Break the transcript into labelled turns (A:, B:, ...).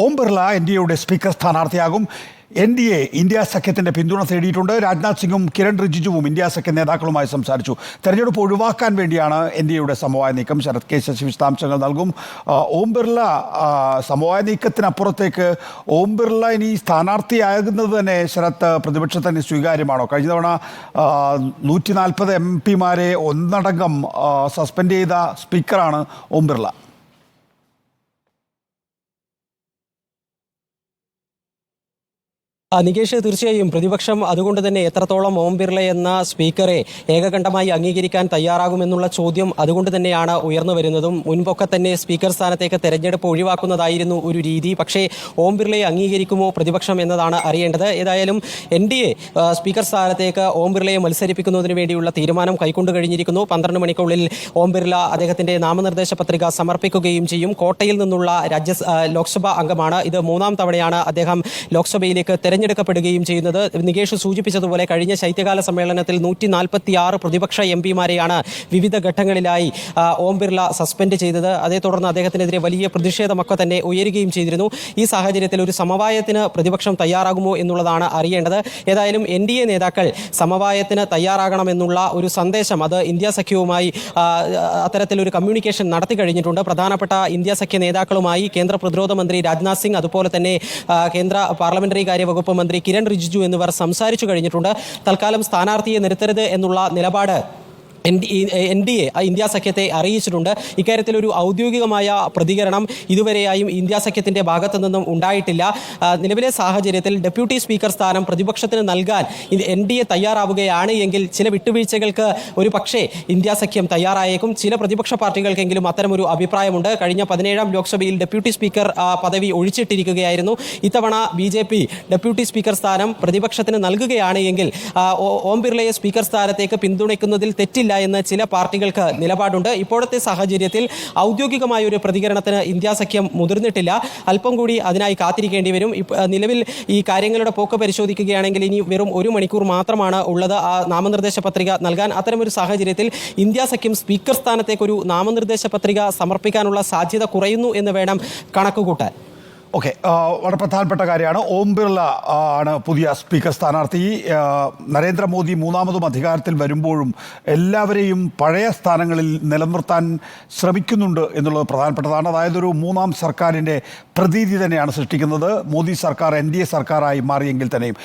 A: ഓം Birla N D എയുടെ speaker സ്ഥാനാർത്ഥിയാകും. N D A India സഖ്യത്തിന്റെ പിന്തുണ തേടിയിട്ടുണ്ട്. രാജ്നാഥ് സിംഗും കിരൺ റിജിജുവും ഇന്ത്യ സഖ്യ നേതാക്കളുമായി സംസാരിച്ചു. തെരഞ്ഞെടുപ്പ് ഒഴിവാക്കാൻ വേണ്ടിയാണ് എൻ ഡി എയുടെ സമവായ നീക്കം. ശരത് കെ ശശി വിശദാംശങ്ങൾ നൽകും. ഓം ബിർള സമവായ നീക്കത്തിനപ്പുറത്തേക്ക് ഓം ബിർള ഇനി സ്ഥാനാർത്ഥിയാകുന്നത് തന്നെ ശരത് പ്രതിപക്ഷത്തിന് സ്വീകാര്യമാണോ? കഴിഞ്ഞ തവണ നൂറ്റി നാൽപ്പത് എം പിമാരെ ഒന്നടങ്കം സസ്പെൻഡ് ചെയ്ത സ്പീക്കറാണ് ഓം ബിർള.
B: നികേഷ് തീർച്ചയായും പ്രതിപക്ഷം അതുകൊണ്ട് തന്നെ എത്രത്തോളം ഓം ബിർള എന്ന സ്പീക്കറെ ഏകകണ്ഠമായി അംഗീകരിക്കാൻ തയ്യാറാകുമെന്നുള്ള ചോദ്യം അതുകൊണ്ട് തന്നെയാണ് ഉയർന്നു വരുന്നതും. മുൻപൊക്കെ തന്നെ സ്പീക്കർ സ്ഥാനത്തേക്ക് തെരഞ്ഞെടുപ്പ് ഒഴിവാക്കുന്നതായിരുന്നു ഒരു രീതി. പക്ഷേ ഓം ബിർളയെ അംഗീകരിക്കുമോ പ്രതിപക്ഷം എന്നതാണ് അറിയേണ്ടത്. ഏതായാലും എൻ ഡി എ സ്പീക്കർ സ്ഥാനത്തേക്ക് ഓം ബിർളയെ മത്സരിപ്പിക്കുന്നതിന് വേണ്ടിയുള്ള തീരുമാനം കൈക്കൊണ്ടു കഴിഞ്ഞിരിക്കുന്നു. പന്ത്രണ്ട് മണിക്കുള്ളിൽ ഓം ബിർള അദ്ദേഹത്തിന്റെ നാമനിർദ്ദേശ പത്രിക സമർപ്പിക്കുകയും ചെയ്യും. കോട്ടയിൽ നിന്നുള്ള രാജ്യ ലോക്സഭാ അംഗമാണ്. ഇത് മൂന്നാം തവണയാണ് അദ്ദേഹം ലോക്സഭയിലേക്ക് തെരഞ്ഞെടുക്കപ്പെടുകയും ചെയ്യുന്നത്. നികേഷ് സൂചിപ്പിച്ചതുപോലെ കഴിഞ്ഞ ശൈത്യകാല സമ്മേളനത്തിൽ നൂറ്റി നാൽപ്പത്തി ആറ് പ്രതിപക്ഷ എം പിമാരെയാണ് വിവിധ ഘട്ടങ്ങളിലായി ഓം ബിർള സസ്പെൻഡ് ചെയ്തത്. അതേ തുടർന്ന് അദ്ദേഹത്തിനെതിരെ വലിയ പ്രതിഷേധമൊക്കെ തന്നെ ഉയരുകയും ചെയ്തിരുന്നു. ഈ സാഹചര്യത്തിൽ ഒരു സമവായത്തിന് പ്രതിപക്ഷം തയ്യാറാകുമോ എന്നുള്ളതാണ് അറിയേണ്ടത്. ഏതായാലും എൻ ഡി എ നേതാക്കൾ സമവായത്തിന് തയ്യാറാകണമെന്നുള്ള ഒരു സന്ദേശം അത് ഇന്ത്യ സഖ്യവുമായി അത്തരത്തിലൊരു കമ്മ്യൂണിക്കേഷൻ നടത്തി കഴിഞ്ഞിട്ടുണ്ട്. പ്രധാനപ്പെട്ട ഇന്ത്യ സഖ്യ നേതാക്കളുമായി കേന്ദ്ര പ്രതിരോധ മന്ത്രി രാജ്നാഥ് സിംഗ് അതുപോലെ തന്നെ കേന്ദ്ര പാർലമെന്ററി കാര്യ വകുപ്പ് മന്ത്രി കിരൺ റിജിജു എന്നിവർ സംസാരിച്ചു കഴിഞ്ഞിട്ടുണ്ട്. തൽക്കാലം സ്ഥാനാർത്ഥിയെ നിർത്തരുത് എന്നുള്ള നിലപാട് എൻ ഡി എ ഇന്ത്യ സഖ്യത്തെ അറിയിച്ചിട്ടുണ്ട്. ഇക്കാര്യത്തിൽ ഒരു ഔദ്യോഗികമായ പ്രതികരണം ഇതുവരെയായും ഇന്ത്യ സഖ്യത്തിന്റെ ഭാഗത്തു നിന്നും ഉണ്ടായിട്ടില്ല. നിലവിലെ സാഹചര്യത്തിൽ ഡെപ്യൂട്ടി സ്പീക്കർ സ്ഥാനം പ്രതിപക്ഷത്തിന് നൽകാൻ എൻ ഡി എ തയ്യാറാവുകയാണ് എങ്കിൽ ചില വിട്ടുവീഴ്ചകൾക്ക് ഒരു പക്ഷേ ഇന്ത്യ സഖ്യം തയ്യാറായേക്കും. ചില പ്രതിപക്ഷ പാർട്ടികൾക്കെങ്കിലും അത്തരമൊരു അഭിപ്രായമുണ്ട്. കഴിഞ്ഞ പതിനേഴാം ലോക്സഭയിൽ ഡെപ്യൂട്ടി സ്പീക്കർ പദവി ഒഴിച്ചിട്ടിരിക്കുകയായിരുന്നു. ഇത്തവണ B J P deputy speaker സ്ഥാനം പ്രതിപക്ഷത്തിന് നൽകുകയാണ് എങ്കിൽ ഓം ബിർളയെ സ്പീക്കർ സ്ഥാനത്തേക്ക് പിന്തുണയ്ക്കുന്നതിൽ തെറ്റില്ല. എന്ന് ചില പാർട്ടികൾക്ക് നിലപാടുണ്ട്. ഇപ്പോഴത്തെ സാഹചര്യത്തിൽ ഔദ്യോഗികമായ ഒരു പ്രതികരണത്തിന് ഇന്ത്യ സഖ്യം മുതിർന്നിട്ടില്ല. അല്പം കൂടി അതിനായി കാത്തിരിക്കേണ്ടി വരും. നിലവിൽ ഈ കാര്യങ്ങളുടെ പോക്ക് പരിശോധിക്കുകയാണെങ്കിൽ ഇനി വെറും ഒരു മണിക്കൂർ മാത്രമാണ് ഉള്ളത്. ആ നാമനിർദ്ദേശ പത്രിക നൽകാൻ അത്തരമൊരു സാഹചര്യത്തിൽ ഇന്ത്യ സഖ്യം സ്പീക്കർ സ്ഥാനത്തേക്കൊരു നാമനിർദ്ദേശ പത്രിക സമർപ്പിക്കാനുള്ള സാധ്യത കുറയുന്നു എന്ന് വേണം കണക്കുകൂട്ടാൻ.
A: ഓക്കെ വളരെ പ്രധാനപ്പെട്ട കാര്യമാണ്. ഓം ബിർള ആണ് പുതിയ സ്പീക്കർ സ്ഥാനാർത്ഥി. നരേന്ദ്രമോദി മൂന്നാമതും അധികാരത്തിൽ വരുമ്പോഴും എല്ലാവരെയും പഴയ സ്ഥാനങ്ങളിൽ നിലനിർത്താൻ ശ്രമിക്കുന്നുണ്ട് എന്നുള്ളത് പ്രധാനപ്പെട്ടതാണ്. അതായത് ഒരു മൂന്നാം സർക്കാരിന്റെ പ്രതീതി തന്നെയാണ് സൃഷ്ടിക്കുന്നത്. മോദി സർക്കാർ എൻ ഡി എ സർക്കാരായി മാറിയെങ്കിൽ തന്നെയും.